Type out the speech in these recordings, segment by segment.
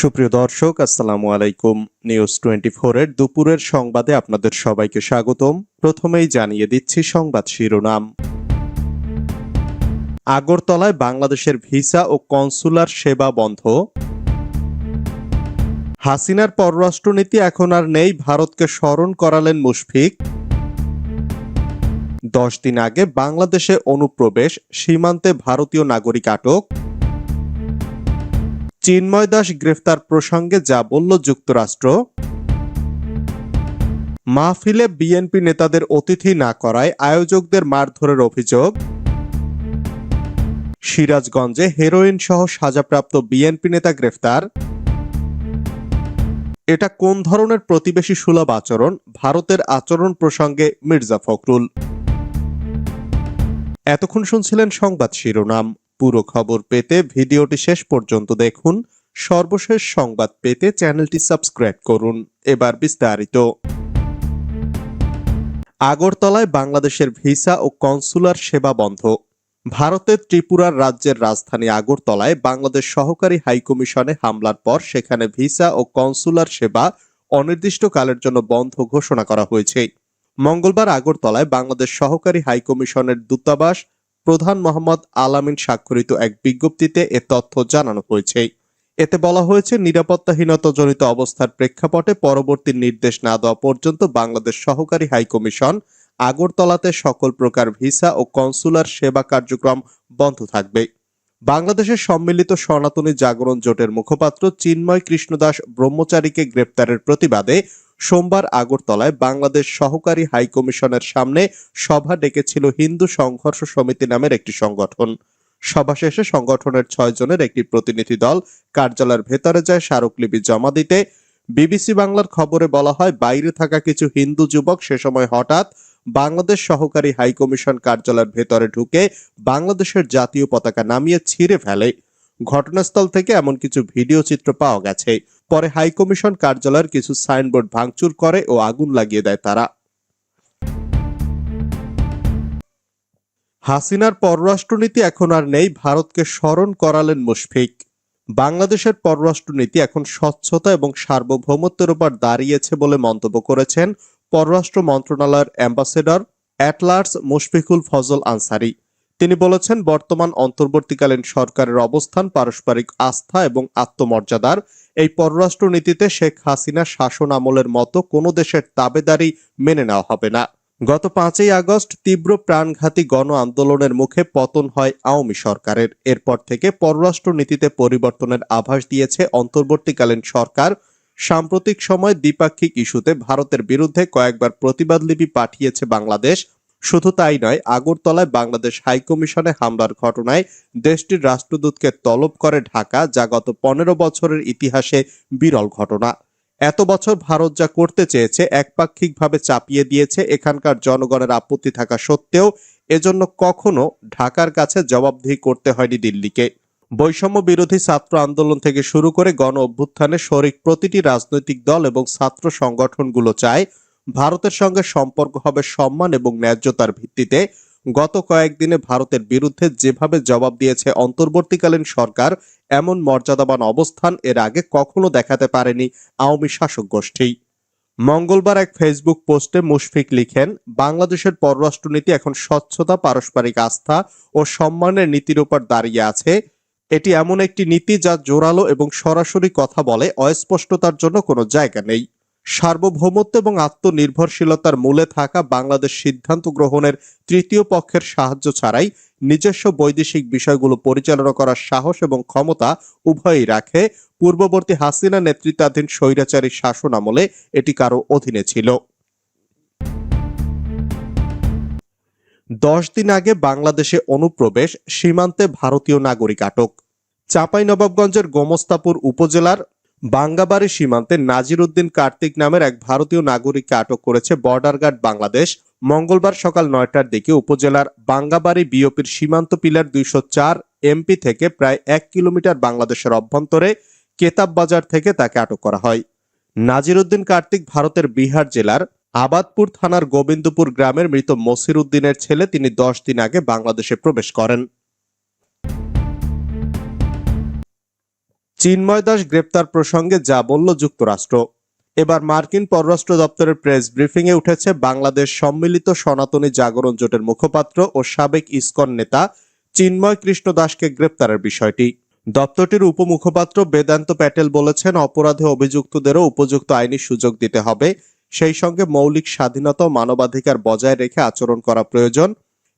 সুপ্রিয় দর্শক, আসসালামু আলাইকুম। নিউজ টোয়েন্টি এর দুপুরের সংবাদে আপনাদের সবাইকে স্বাগতম। প্রথমেই জানিয়ে দিচ্ছি সংবাদ শিরোনাম। আগরতলায় বাংলাদেশের ভিসা ও কনসুলার সেবা বন্ধ। হাসিনার পররাষ্ট্রনীতি এখন আর নেই, ভারতকে স্মরণ করালেন মুশফিক। দশ দিন আগে বাংলাদেশে অনুপ্রবেশ, সীমান্তে ভারতীয় নাগরিক আটক। চিন্ময় দাস গ্রেফতার প্রসঙ্গে যা বলল যুক্তরাষ্ট্র, মাহফিলে বিএনপি নেতাদের অতিথি না করায় আয়োজকদের মারধরের অভিযোগ, সিরাজগঞ্জে হেরোইন সহ সাজাপ্রাপ্ত বিএনপি নেতা গ্রেফতার। এটা কোন ধরনের প্রতিবেশী সুলভ আচরণ? ভারতের আচরণ প্রসঙ্গে মির্জা ফখরুল। এতক্ষণ শুনছিলেন সংবাদ শিরোনাম। পুরো খবর পেতে ভিডিওটি শেষ পর্যন্ত দেখুন। সর্বশেষ সংবাদ পেতে চ্যানেলটি সাবস্ক্রাইব করুন। এবার বিস্তারিত। আগরতলায় বাংলাদেশের ভিসা ও কনসুলার সেবা বন্ধ। ভারতের ত্রিপুরার রাজ্যের রাজধানী আগরতলায় বাংলাদেশ সহকারী হাইকমিশনে হামলার পর সেখানে ভিসা ও কনসুলার সেবা অনির্দিষ্টকালের জন্য বন্ধ ঘোষণা করা হয়েছে। মঙ্গলবার আগরতলায় বাংলাদেশ সহকারী হাইকমিশনের দূতাবাস প্রধান মোহাম্মদ আলামিন স্বাক্ষরিত এক বিজ্ঞপ্তিতে এ তথ্য জানানো হয়েছে। এতে বলা হয়েছে নিরাপত্তাহীনতাজনিত অবস্থার প্রেক্ষাপটে পরবর্তী নির্দেশ না দেওয়া পর্যন্ত বাংলাদেশ সহকারী হাইকমিশন আগরতলাতে সকল প্রকার ভিসা ও কনসুলার সেবা কার্যক্রম বন্ধ থাকবে। বাংলাদেশের সম্মিলিত সনাতনী জাগরণ জোটের মুখপাত্র চিন্ময় কৃষ্ণদাস ব্রহ্মচারীকে গ্রেপ্তারের প্রতিবাদে সোমবার আগরতলায় বাংলাদেশ সহকারী হাইকমিশনের সামনে সভা ডেকেছিল হিন্দু সংঘর্ষ সমিতি নামের একটি সংগঠন। সভা শেষে সংগঠনের ছয় জনের একটি প্রতিনিধি দল কার্যালয়ের ভেতরে যায় স্মারকলিপি জমা দিতে। বিবিসি বাংলার খবরে বলা হয়, বাইরে থাকা কিছু হিন্দু যুবক সে সময় হঠাৎ বাংলাদেশ সহকারী হাইকমিশন কার্যালয়ের ভেতরে ঢুকে বাংলাদেশের জাতীয় পতাকা নামিয়ে ছিঁড়ে ফেলে। ঘটনাস্থল থেকে এমন কিছু ভিডিও চিত্র পাওয়া গেছে। পরে হাইকমিশন কার্যালয়ের কিছু সাইনবোর্ড ভাঙচুর করে ও আগুন লাগিয়ে দেয় তারা। হাসিনার পররাষ্ট্রনীতি এখন আর নেই, ভারতকে স্মরণ করালেন মুশফিক। বাংলাদেশের পররাষ্ট্রনীতি এখন স্বচ্ছতা এবং সার্বভৌমত্বের উপর দাঁড়িয়েছে বলে মন্তব্য করেছেন পররাষ্ট্র মন্ত্রণালয়ের ambassador at large Mushfiqul Fazal Ansari. তিনি বলেছেন, বর্তমান অন্তর্বর্তীকালীন সরকারের অবস্থান, পারস্পরিক আস্থা এবং আত্মমর্যাদার এই পররাষ্ট্রনীতিতে শেখ হাসিনা শাসন আমলের মতো কোনো দেশের তাবেদারি মেনে নেওয়া হবে না। গত পাঁচই আগস্ট তীব্র প্রাণঘাতী গণ আন্দোলনের মুখে পতন হয় আওয়ামী সরকারের। এরপর থেকে পররাষ্ট্র নীতিতে পরিবর্তনের আভাস দিয়েছে অন্তর্বর্তীকালীন সরকার। সাম্প্রতিক সময় দ্বিপাক্ষিক ইস্যুতে ভারতের বিরুদ্ধে কয়েকবার প্রতিবাদ লিপি পাঠিয়েছে বাংলাদেশ। শুধু তাই নয়, আগরতলায় বাংলাদেশ হাইকমিশনে হামলার ঘটনায় দেশটির রাষ্ট্রদূতকে তলব করে ঢাকা, যা গত পনেরো বছরের ইতিহাসে বিরল ঘটনা। এত বছর ভারত যা করতে চেয়েছে, একপাক্ষিকভাবে চাপিয়ে দিয়েছে, এখানকার জনগণের আপত্তি থাকা সত্ত্বেও এজন্য কখনো ঢাকার কাছে জবাবদিহি করতে হয়নি দিল্লিকে। বৈষম্য বিরোধী ছাত্র আন্দোলন থেকে শুরু করে গণ অভ্যুত্থানে শরিক প্রতিটি রাজনৈতিক দল এবং ছাত্র সংগঠনগুলো চায় ভারতের সঙ্গে সম্পর্ক হবে সম্মান এবং ন্যায্যতার ভিত্তিতে। গত কয়েকদিনে ভারতের বিরুদ্ধে যেভাবে জবাব দিয়েছে অন্তর্বর্তীকালীন সরকার, এমন মর্যাদাবান অবস্থান এর আগে কখনো দেখাতে পারেনি আওয়ামী শাসক গোষ্ঠী। মঙ্গলবার এক ফেসবুক পোস্টে মুশফিক লিখেন, বাংলাদেশের পররাষ্ট্রনীতি এখন স্বচ্ছতা, পারস্পরিক আস্থা ও সম্মানের নীতির উপর দাঁড়িয়ে আছে। এটি এমন একটি নীতি যা জোরালো এবং সরাসরি কথা বলে, অস্পষ্টতার জন্য কোনো জায়গা নেই। সার্বভৌমত্ব এবং আত্মনির্ভরশীলতার মূলে থাকা বাংলাদেশ সিদ্ধান্ত গ্রহণের তৃতীয় পক্ষের সাহায্য ছাড়াই নিজস্ব বৈদেশিক বিষয়গুলো পরিচালনা করার সাহস এবং ক্ষমতা উভয়ই রাখে। পূর্ববর্তী হাসিনা নেতৃত্বাধীন স্বৈরাচারী শাসন আমলে এটি কারও অধীনে ছিল। দশ দিন আগে বাংলাদেশে অনুপ্রবেশ সীমান্তে ভারতীয় নাগরিক আটক। চাঁপাইনবাবগঞ্জের গোমস্তাপুর উপজেলার বাঙ্গাবাড়ি সীমান্তে নাজির উদ্দিন কার্তিক নামের এক ভারতীয় নাগরিককে আটক করেছে বর্ডার গার্ড বাংলাদেশ। মঙ্গলবার সকাল নয়টার দিকে উপজেলার বাঙ্গাবাড়ি বিওপির সীমান্ত পিলার দুইশো চার এমপি থেকে প্রায় এক কিলোমিটার বাংলাদেশের অভ্যন্তরে কেতাব বাজার থেকে তাকে আটক করা হয়। নাজির উদ্দিন কার্তিক ভারতের বিহার জেলার আবাদপুর থানার গোবিন্দপুর গ্রামের মৃত মসির উদ্দিনের ছেলে। তিনি দশ দিন আগে বাংলাদেশে প্রবেশ করেন। চিন্ময় দাস গ্রেপ্তার প্রসঙ্গে যা বলল যুক্তরাষ্ট্র। এবার মার্কিন পররাষ্ট্র দপ্তরের প্রেস ব্রিফিংয়ে উঠেছে বাংলাদেশ সম্মিলিত সনাতনী জাগরণ জোটের মুখপাত্র ও সাবেক ইসকন নেতা চিন্ময় কৃষ্ণ দাসকে গ্রেপ্তারের বিষয়টি। দপ্তরটির উপমুখপাত্র বেদান্ত প্যাটেল বলেছেন, অপরাধে অভিযুক্তদেরও উপযুক্ত আইনি সুযোগ দিতে হবে। সেই সঙ্গে মৌলিক স্বাধীনতা ও মানবাধিকার বজায় রেখে আচরণ করা প্রয়োজন।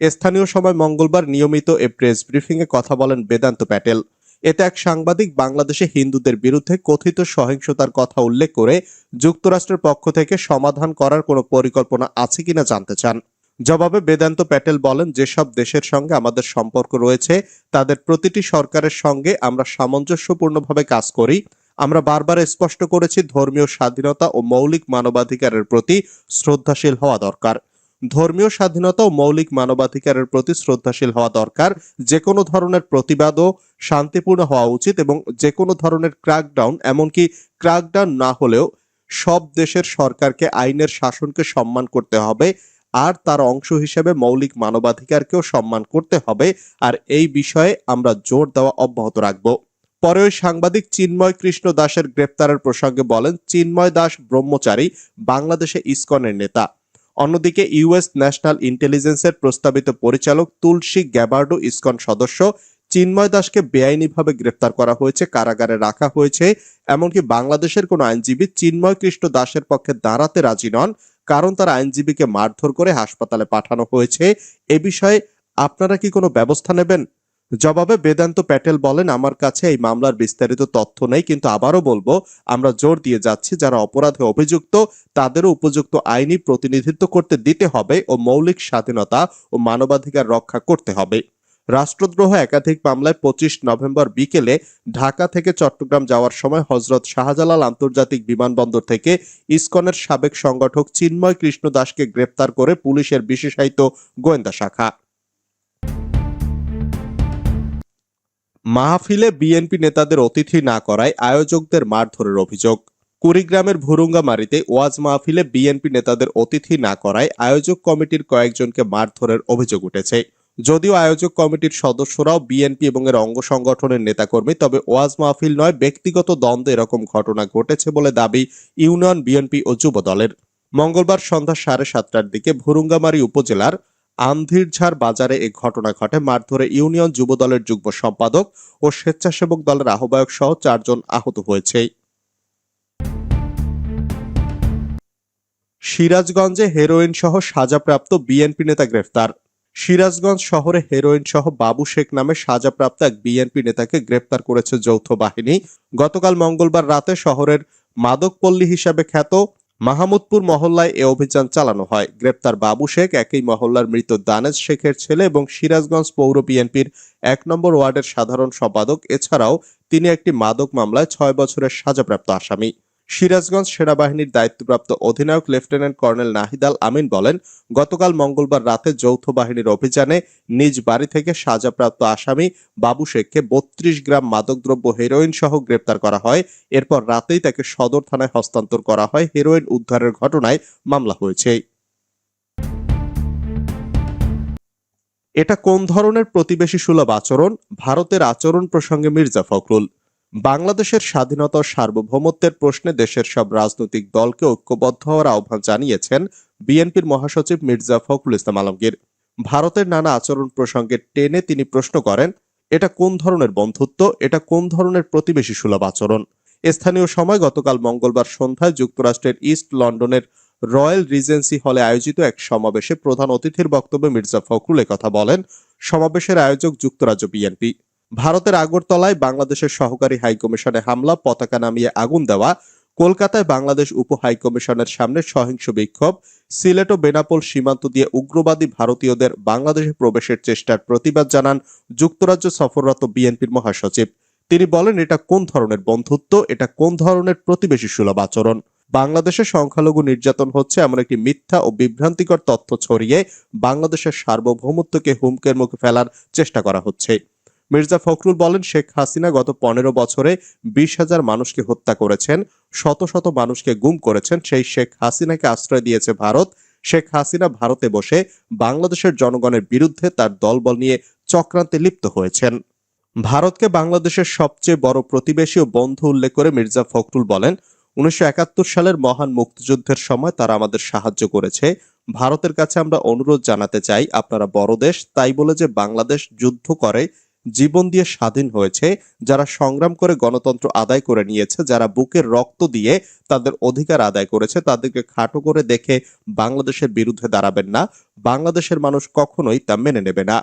স্থানীয় সময় মঙ্গলবার নিয়মিত এ প্রেস ব্রিফিংয়ে কথা বলেন বেদান্ত প্যাটেল। এতে এক সাংবাদিক বাংলাদেশে হিন্দুদের বিরুদ্ধে কথিত সহিংসতার কথা উল্লেখ করে যুক্তরাষ্ট্রের পক্ষ থেকে সমাধান করার কোনো পরিকল্পনা আছে কিনা জানতে চান। জবাবে বেদান্ত প্যাটেল বলেন, যেসব দেশের সঙ্গে আমাদের সম্পর্ক রয়েছে, তাদের প্রতিটি সরকারের সঙ্গে আমরা সামঞ্জস্যপূর্ণভাবে কাজ করি। আমরা বারবার স্পষ্ট করেছি ধর্মীয় স্বাধীনতা ও মৌলিক মানবাধিকারের প্রতি শ্রদ্ধাশীল হওয়া দরকার। ধর্মীয় স্বাধীনতা ও মৌলিক মানবাধিকারের প্রতি শ্রদ্ধাশীল হওয়া দরকার। যে কোনো ধরনের প্রতিবাদও শান্তিপূর্ণ হওয়া উচিত এবং যে কোনো ধরনের ক্র্যাকডাউন এমনকি ক্র্যাকডাউন না হলেও সব দেশের সরকারকে আইনের শাসনকে সম্মান করতে হবে আর তার অংশ হিসেবে মৌলিক মানবাধিকারকেও সম্মান করতে হবে। আর এই বিষয়ে আমরা জোর দেওয়া অব্যাহত রাখব। পরে ওই সাংবাদিক চিন্ময় কৃষ্ণ দাসের গ্রেপ্তারের প্রসঙ্গে বলেন, চিন্ময় দাস ব্রহ্মচারী, বাংলাদেশে ইসকনের নেতা। অন্যদিকে ইউএস ন্যাশনাল ইন্টেলিজেন্সের প্রস্তাবিত পরিচালক তুলসী গ্যাবার্ডো ইসকন সদস্য চিন্ময় দাসকে বেআইনিভাবে গ্রেপ্তার করা হয়েছে, কারাগারে রাখা হয়েছে। এমনকি বাংলাদেশের কোনো আইনজীবী চিন্ময় কৃষ্ণ দাসের পক্ষে দাঁড়াতে রাজি নন, কারণ তার আইনজীবীকে মারধর করে হাসপাতালে পাঠানো হয়েছে। এ বিষয়ে আপনারা কি কোনো ব্যবস্থা নেবেন? জবাবে বেদান্ত প্যাটেল বলেন, আমার কাছে এই মামলার বিস্তারিত তথ্য নেই, কিন্তু আবারও বলব, আমরা জোর দিয়ে যাচ্ছি, যারা অপরাধে অভিযুক্ত, তাদেরও উপযুক্ত আইনি প্রতিনিধিত্ব করতে দিতে হবে ও মৌলিক স্বাধীনতা ও মানবাধিকার রক্ষা করতে হবে। রাষ্ট্রদ্রোহ একাধিক মামলায় পঁচিশ নভেম্বর বিকেলে ঢাকা থেকে চট্টগ্রাম যাওয়ার সময় হজরত শাহজালাল আন্তর্জাতিক বিমানবন্দর থেকে ইসকনের সাবেক সংগঠক চিন্ময় কৃষ্ণ দাসকে গ্রেপ্তার করে পুলিশের বিশেষায়িত গোয়েন্দা শাখা। মাহফিলে বিএনপি নেতাদের অতিথি না করায় আয়োজকদের মারধরের অভিযোগ। কুড়িগ্রামের ভুরুঙ্গামারিতে ওয়াজ মাহফিলে বিএনপি নেতাদের অতিথি না করায় আয়োজক কমিটির কয়েকজনকে মারধরের অভিযোগ উঠেছে। যদিও আয়োজক কমিটির সদস্যরাও বিএনপি এবং এর অঙ্গ সংগঠনের নেতাকর্মী, তবে ওয়াজ মাহফিল নয়, ব্যক্তিগত দ্বন্দ্বে এরকম ঘটনা ঘটেছে বলে দাবি ইউনিয়ন বিএনপি ও যুব দলের। মঙ্গলবার সন্ধ্যা সাড়ে সাতটার দিকে ভুরুঙ্গামারী উপজেলার আন্ধিরঝাড় বাজারে এ ঘটনা ঘটে। মারধরে ইউনিয়ন যুব দলের যুগ্ম সম্পাদক ও স্বেচ্ছাসেবক দলের আহ্বায়ক সহ চারজন আহত হয়েছে। সিরাজগঞ্জে হেরোইন সহ সাজাপ্রাপ্ত বিএনপি নেতা গ্রেফতার। সিরাজগঞ্জ শহরে হেরোইন সহ বাবু শেখ নামে সাজাপ্রাপ্ত এক বিএনপি নেতাকে গ্রেপ্তার করেছে যৌথ বাহিনী। গতকাল মঙ্গলবার রাতে শহরের মাদকপল্লী হিসাবে খ্যাত মাহমুদপুর মহল্লায় এ অভিযান চালানো হয়। গ্রেপ্তার বাবু শেখ একই মহল্লার মৃত দানেশ শেখের ছেলে এবং সিরাজগঞ্জ পৌর বিএনপির এক নম্বর ওয়ার্ডের সাধারণ সম্পাদক। এছাড়াও তিনি একটি মাদক মামলায় ছয় বছরের সাজাপ্রাপ্ত আসামি। সিরাজগঞ্জ সেনাবাহিনীর দায়িত্বপ্রাপ্ত অধিনায়ক লেফটেন্যান্ট কর্নেল নাহিদাল আমিন বলেন, গতকাল মঙ্গলবার রাতে যৌথ বাহিনীর অভিযানে নিজ বাড়ি থেকে সাজাপ্রাপ্ত আসামি বাবু শেখকে বত্রিশ গ্রাম মাদকদ্রব্য হেরোইন সহ গ্রেপ্তার করা হয়। এরপর রাতেই তাকে সদর থানায় হস্তান্তর করা হয়। হেরোইন উদ্ধারের ঘটনায় মামলা হয়েছে। এটা কোন ধরনের প্রতিবেশী সুলভ আচরণ? ভারতের আচরণ প্রসঙ্গে মির্জা ফখরুল। বাংলাদেশের স্বাধীনতা সার্বভৌমত্বের প্রশ্নে দেশের সব রাজনৈতিক দলকে ঐক্যবদ্ধ হওয়ার আহ্বান জানিয়েছেন বিএনপির মহাসচিব মির্জা ফখরুল ইসলাম আলমগীর। ভারতের নানা আচরণ প্রসঙ্গে টেনে তিনি প্রশ্ন করেন, এটা কোন ধরনের বন্ধুত্ব? এটা কোন ধরনের প্রতিবেশী সুলভ আচরণ? স্থানীয় সময় গতকাল মঙ্গলবার সন্ধ্যায় যুক্তরাষ্ট্রের ইস্ট লন্ডনের রয়্যাল রিজেন্সি হলে আয়োজিত এক সমাবেশে প্রধান অতিথির বক্তব্যে মির্জা ফখরুল কথা বলেন। সমাবেশের আয়োজক যুক্তরাজ্য বিএনপি। ভারতের আগরতলায় বাংলাদেশের সহকারী হাইকমিশনে হামলা, পতাকা নামিয়ে আগুন দেওয়া, কলকাতায় বাংলাদেশ উপ হাইকমিশনের সামনে সহিংস বিক্ষোভ, সিলেট ও বেনাপোল সীমান্ত দিয়ে উগ্রবাদী ভারতীয়দের বাংলাদেশে প্রবেশের চেষ্টার প্রতিবাদ জানান যুক্তরাজ্য সফররত বিএনপির মহাসচিব। তিনি বলেন, এটা কোন ধরনের বন্ধুত্ব? এটা কোন ধরনের প্রতিবেশী সুলভ আচরণ? বাংলাদেশে সংখ্যালঘু নির্যাতন হচ্ছে এমন একটি মিথ্যা ও বিভ্রান্তিকর তথ্য ছড়িয়ে বাংলাদেশের সার্বভৌমত্বকে হুমকের মুখে ফেলার চেষ্টা করা হচ্ছে। মির্জা ফখরুল বলেন, শেখ হাসিনা গত পনেরো বছরে বিশ হাজার মানুষকে হত্যা করেছেন, শত শত মানুষকে গুম করেছেন। সেই শেখ হাসিনাকে আশ্রয় দিয়েছে ভারত। শেখ হাসিনা ভারতে বসে বাংলাদেশের জনগণের বিরুদ্ধে তার দলবল নিয়ে চক্রান্তে লিপ্ত হয়েছেন। ভারতকে বাংলাদেশের সবচেয়ে বড় প্রতিবেশী ও বন্ধু উল্লেখ করে মির্জা ফখরুল বলেন, উনিশশো একাত্তর সালের মহান মুক্তিযুদ্ধের সময় তারা আমাদের সাহায্য করেছে। ভারতের কাছে আমরা অনুরোধ জানাতে চাই, আপনারা বড় দেশ, তাই বলে যে বাংলাদেশ যুদ্ধ করে জীবন দিয়ে স্বাধীন হয়েছে, যারা সংগ্রাম করে গণতন্ত্র আদায় করে নিয়েছে, যারা বুকের রক্ত দিয়ে তাদের অধিকার আদায় করেছে, তাদেরকে খাটো করে দেখে বাংলাদেশের বিরুদ্ধে দাঁড়াবেন না। বাংলাদেশের মানুষ কখনোই তা মেনে নেবে না।